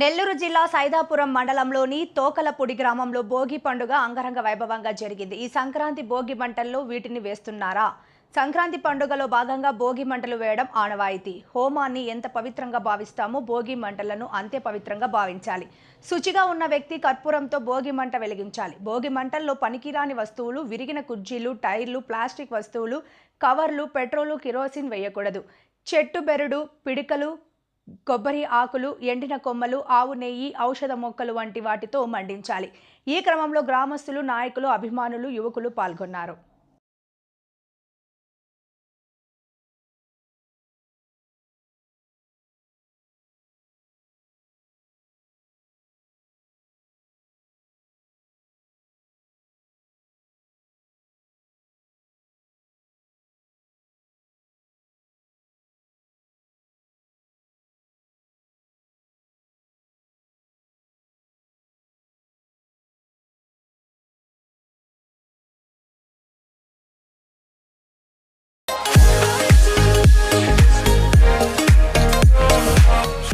నెల్లూరు జిల్లా సైదాపురం మండలంలోని తోకలపూడి గ్రామంలో భోగి పండుగ అంగరంగ వైభవంగా జరిగింది. ఈ సంక్రాంతి భోగి మంటల్లో వీటిని వేస్తున్నారా? సంక్రాంతి పండుగలో భాగంగా భోగి మంటలు వేయడం ఆనవాయితీ. హోమాన్ని ఎంత పవిత్రంగా భావిస్తామో భోగి మంటలను అంతే పవిత్రంగా భావించాలి. శుచిగా ఉన్న వ్యక్తి కర్పూరంతో భోగి మంట వెలిగించాలి. భోగి మంటల్లో పనికిరాని వస్తువులు విరిగిన కుర్చీలు టైర్లు ప్లాస్టిక్ వస్తువులు కవర్లు పెట్రోలు కిరోసిన్ వేయకూడదు. చెట్టు బెరడు పిడికలు కొబ్బరి ఆకులు ఎండిన కొమ్మలు ఆవు నెయ్యి ఔషధ మొక్కలు వంటి వాటితో మండించాలి. ఈ క్రమంలో గ్రామస్తులు నాయకులు అభిమానులు యువకులు పాల్గొన్నారు.